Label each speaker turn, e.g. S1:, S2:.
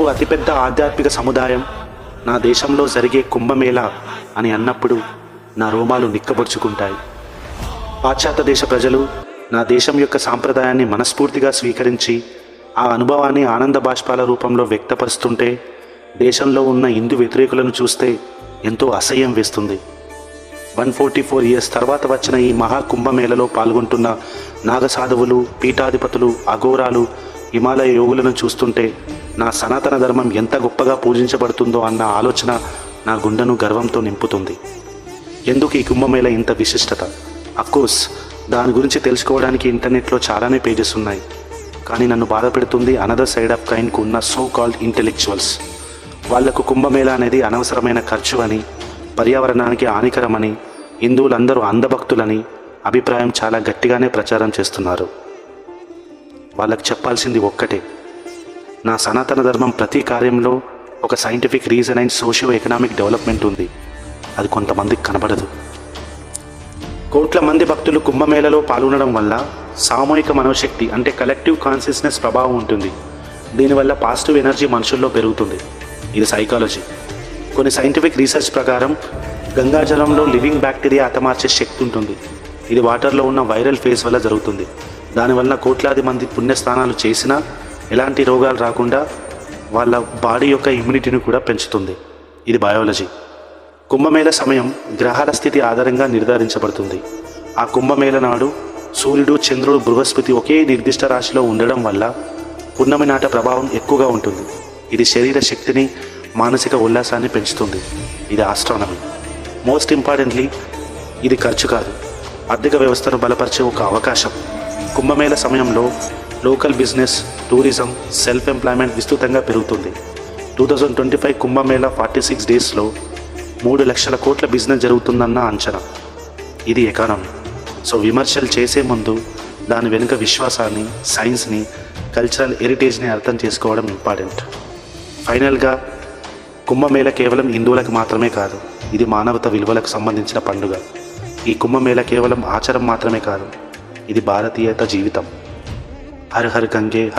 S1: ఓ అతిపెద్ద ఆధ్యాత్మిక సముదాయం. నా దేశంలో జరిగే కుంభమేళ అని అన్నప్పుడు నా రోమాలు నిక్కబొడుచుకుంటాయి పాశ్చాత్య దేశ ప్రజలు నా దేశం యొక్క సాంప్రదాయాన్ని మనస్ఫూర్తిగా స్వీకరించి ఆ అనుభవాన్ని ఆనంద బాష్పాల రూపంలో వ్యక్తపరుస్తుంటే దేశంలో ఉన్న హిందూ వ్యతిరేకులను చూస్తే ఎంతో అసహ్యం వేస్తుంది. వన్ ఫోర్టీ ఫోర్ ఇయర్స్ తర్వాత వచ్చిన ఈ మహా కుంభమేళలో పాల్గొంటున్న నాగసాధువులు పీఠాధిపతులు అఘోరాలు హిమాలయ యోగులను చూస్తుంటే నా సనాతన ధర్మం ఎంత గొప్పగా పూజించబడుతుందో అన్న ఆలోచన నా గుండెను గర్వంతో నింపుతుంది. ఎందుకు ఈ కుంభమేళ ఇంత విశిష్టత? అఫ్కోర్స్ దాని గురించి తెలుసుకోవడానికి ఇంటర్నెట్లో చాలానే పేజెస్ ఉన్నాయి. కానీ నన్ను బాధపెడుతుంది అనదర్ సైడ్ ఆఫ్ కైన్కు ఉన్న సో కాల్డ్ ఇంటెలెక్చువల్స్ వాళ్ళకు కుంభమేళ అనేది అనవసరమైన ఖర్చు అని పర్యావరణానికి హానికరమని హిందువులందరూ అందభక్తులని అభిప్రాయం చాలా గట్టిగానే ప్రచారం చేస్తున్నారు. వాళ్ళకి చెప్పాల్సింది ఒక్కటే నా సనాతన ధర్మం ప్రతి కార్యంలో ఒక scientific reason and socio economic development ఉంది. అది కొంతమందికి కనబడదు. కోట్ల మంది భక్తులు కుంభమేళలో పాల్గొనడం వల్ల సామూహిక మనోశక్తి అంటే కలెక్టివ్ కాన్షియస్నెస్ ప్రభావం ఉంటుంది. దీనివల్ల పాజిటివ్ ఎనర్జీ మనుషుల్లో పెరుగుతుంది. ఇది సైకాలజీ కొన్ని సైంటిఫిక్ రీసెర్చ్ ప్రకారం గంగాజలంలో లివింగ్ బ్యాక్టీరియా హతమార్చే శక్తి ఉంటుంది. ఇది వాటర్లో ఉన్న వైరల్ ఫేజ్ వల్ల జరుగుతుంది. దానివల్ల కోట్లాది మంది పుణ్యస్నానాలు చేసినా ఎలాంటి రోగాలు రాకుండా వాళ్ళ బాడీ యొక్క ఇమ్యూనిటీని కూడా పెంచుతుంది. ఇది బయాలజీ. కుంభమేళ సమయం గ్రహాల స్థితి ఆధారంగా నిర్ధారించబడుతుంది. ఆ కుంభమేళ నాడు సూర్యుడు చంద్రుడు బృహస్పతి ఒకే నిర్దిష్ట రాశిలో ఉండడం వల్ల పున్నమి నాట ప్రభావం ఎక్కువగా ఉంటుంది. ఇది శరీర శక్తిని మానసిక ఉల్లాసాన్ని పెంచుతుంది. ఇది ఆస్ట్రానమీ మోస్ట్ ఇంపార్టెంట్లీ ఇది ఖర్చు కాదు. ఆర్థిక వ్యవస్థను బలపరిచే ఒక అవకాశం. కుంభమేళ సమయంలో local business tourism self employment విస్తృతంగా పెరుగుతుంది. Two thousand twenty five Kumbh Mela forty six డేస్లో మూడు లక్షల కోట్ల బిజినెస్ జరుగుతుందన్న అంచనా. ఇది ఎకానమీ. సో విమర్శలు చేసే ముందు దాని వెనుక విశ్వాసాన్ని సైన్స్ని కల్చరల్ హెరిటేజ్ని అర్థం చేసుకోవడం ఇంపార్టెంట్. ఫైనల్గా కుంభమేళ కేవలం హిందువులకు మాత్రమే కాదు ఇది మానవత విలువలకు సంబంధించిన పండుగ. ఈ కుంభమేళ కేవలం ఆచారం మాత్రమే కాదు ఇది భారతీయత జీవితం. 바르하르 관계